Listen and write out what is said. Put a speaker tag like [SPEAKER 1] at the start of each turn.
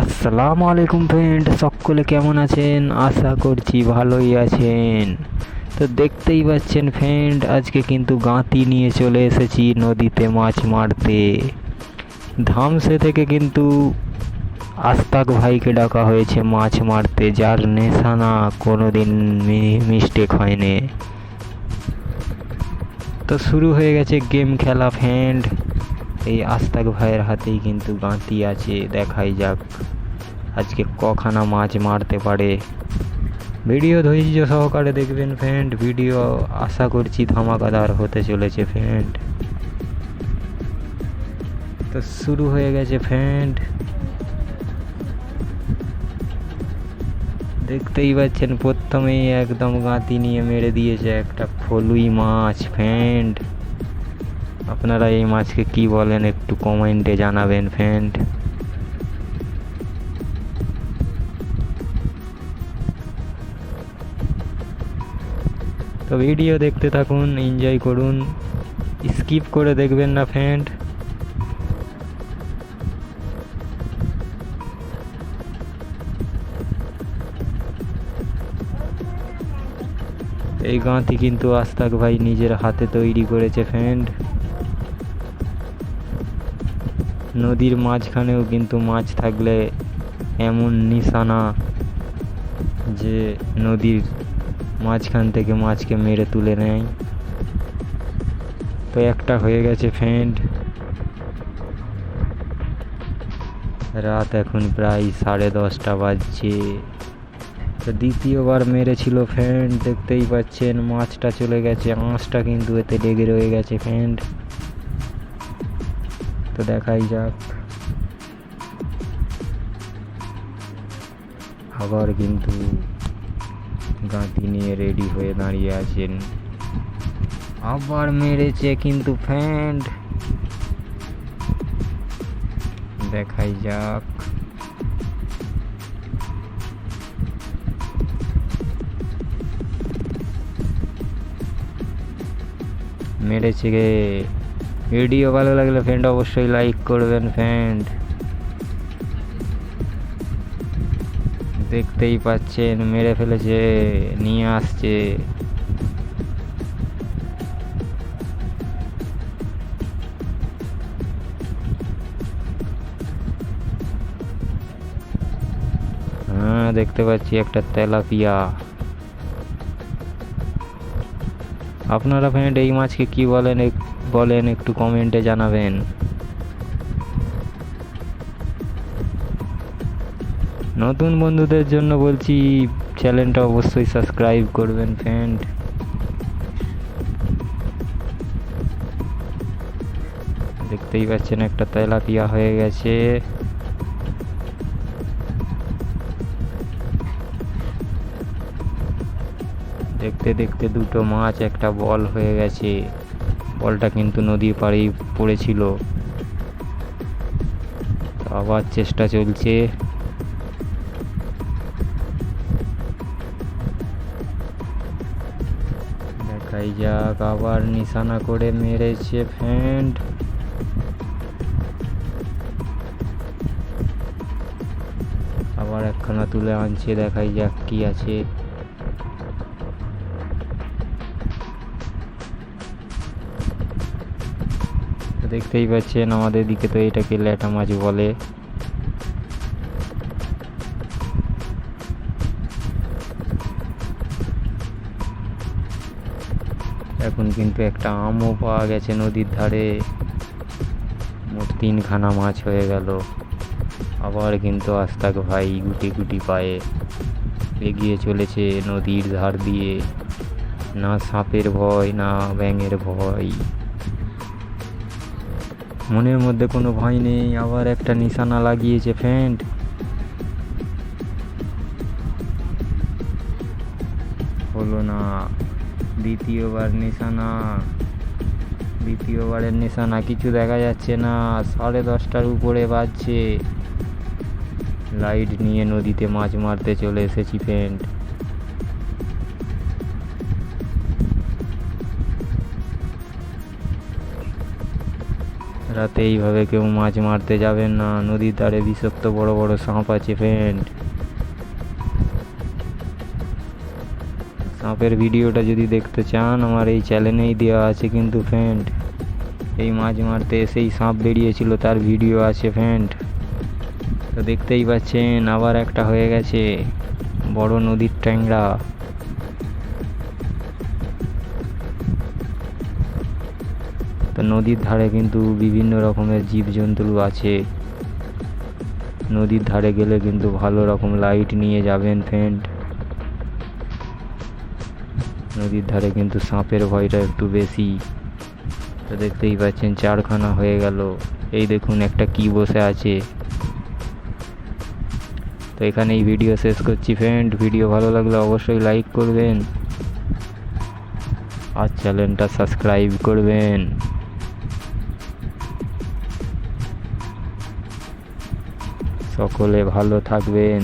[SPEAKER 1] আসসালামু আলাইকুম ফ্রেন্ড সকলে কেমন আছেন? আশা করছি ভালোই আছেন। তো দেখতেই পাচ্ছেন ফ্রেন্ড আজকে কিন্তু গাঁতি নিয়ে চলে এসেছি নদীতে মাছ মারতে। ধামসে থেকে কিন্তু আস্তাক ভাইকে ডাকা হয়েছে মাছ মারতে, যার নেশানা কোনো দিন মিস্টেক হয়নি। তো শুরু হয়ে গেছে গেম খেলা ফ্রেন্ড এই আস্তাক ভাইয়ের হাতেই কিন্তু গাঁতি আছে, দেখাই যাক। আজকে কখানা মাছ মারতে পারে। ভিডিও ধৈর্য সহকারে দেখবেন ফ্রেন্ড ভিডিও আশা করছি ধামাকাদার হতে চলেছে ফ্রেন্ড তো শুরু হয়ে গেছে ফ্রেন্ড দেখতেই পাচ্ছেন, প্রথমেই একদম গাঁতি নিয়ে মেরে দিয়েছে একটা ফলুই মাছ ফ্রেন্ড আপনারা এই মাছকে কি বলেন একটু কমেন্টে জানাবেন ফ্রেন্ড তো ভিডিও দেখতে থাকুন এনজয় করুন। স্কিপ করে দেখবেন না ফ্রেন্ড এই গাঁতি কিন্তু আস্তাক ভাই নিজের হাতে তৈরি করেছে ফ্রেন্ড নদীর মাঝখানেও কিন্তু মাছ থাকলে এমন নিশানা যে নদীর মাঝখান থেকে মাছকে মেরে তুলে নেয়। তো একটা হয়ে গেছে ফ্রেন্ড রাত এখন প্রায় সাড়ে দশটা বাজছে। তো দ্বিতীয়বার মেরেছিল ফ্রেন্ড দেখতেই পাচ্ছেন মাছটা চলে গেছে, আঁশটা কিন্তু এতে লেগে রয়ে গেছে ফ্রেন্ড তো দেখাই যাক। আবার কিন্তু গাঁতি নিয়ে রেডি হয়ে দাঁড়িয়ে আছেন। আবার মেরেছে কিন্তু ফ্যান্ড দেখাই যাক। মেরেছে গে ভিডিও ভালো লাগলে ফ্রেন্ড অবশ্যই লাইক করবেন ফ্রেন্ড দেখতেই পাচ্ছেন, মেরে ফেলেছে, নিয়ে আসছে। হ্যাঁ দেখতে পাচ্ছি একটা তেলাপিয়া। আপনারা ফ্রেন্ড এই মাছকে কি বলেন? বলেন, একটু কমেন্টে জানাবেন। নতুন বন্ধুদের জন্য বলছি, চ্যানেলটা অবশ্যই সাবস্ক্রাইব করবেন ফ্রেন্ড দেখতেই পাচ্ছেন, একটা তেলাপিয়া হয়ে গেছে। দেখতে দেখতে দুটো মাছ, একটা বল হয়ে গেছে। বলটা কিন্তু নদীর পাড়েই পড়েছিল। আবার চেষ্টা চলছে। দেখাই যাক, আবার নিশানা করে মেরেছে ফ্রেন্ড আবার একখানা তুলে আনছে, দেখাই যাক কি আছে। দেখতেই পাচ্ছেন আমাদের দিকে তো এটাকে ল্যাটা মাছ বলে। এখন কিন্তু একটা আমও পাওয়া গেছে নদীর ধারে। মোট তিনখানা মাছ হয়ে গেল। আবার কিন্তু আস্তাক ভাই গুটি গুটি পায়ে এগিয়ে চলেছে নদীর ধার দিয়ে। না সাপের ভয়, না ব্যাঙের ভয়। মনের মধ্যে কোনো ভয় নেই, আবার একটা নিশানা লাগিয়েছে ফ্যান্ট। হলো না, দ্বিতীয়বার নিশানা, দ্বিতীয়বারের নিশানা, কিছু দেখা যাচ্ছে না, সাড়ে দশটার উপরে বাজছে। লাইট নিয়ে নদীতে মাছ মারতে চলে এসেছি ফ্রেন্ড রাতে এইভাবে কেউ মাছ মারতে যাবেন না। নদীর ধারে বিষাক্ত বড় বড় সাপ আছে ফ্রেন্ড সাপের ভিডিওটা যদি দেখতে চান, আমার এই চ্যানেলেই দেওয়া আছে কিন্তু ফ্রেন্ড এই মাছ মারতে এসেই সাপ বেরিয়েছিল, তার ভিডিও আছে ফ্রেন্ড তো দেখতেই পাচ্ছেন, আবার একটা হয়ে গেছে। বড় নদীর ট্যাংরা। নদীর ধারে কিন্তু বিভিন্ন রকমের জীবজন্তু আছে। নদীর ধারে গেলে কিন্তু ভালো রকম লাইট নিয়ে যাবেন ফ্রেন্ড। নদীর ধারে কিন্তু সাপের ভয়টা একটু বেশি। তো দেখতেই পাচ্ছেন চারখানা হয়ে গেল। এই দেখুন একটা কি বসে আছে। তো এখানে এই ভিডিও শেষ করছি ফ্রেন্ড। ভিডিও ভালো লাগলে অবশ্যই লাইক করবেন। আর চ্যানেলটা সাবস্ক্রাইব করবেন। সকলে ভালো থাকবেন।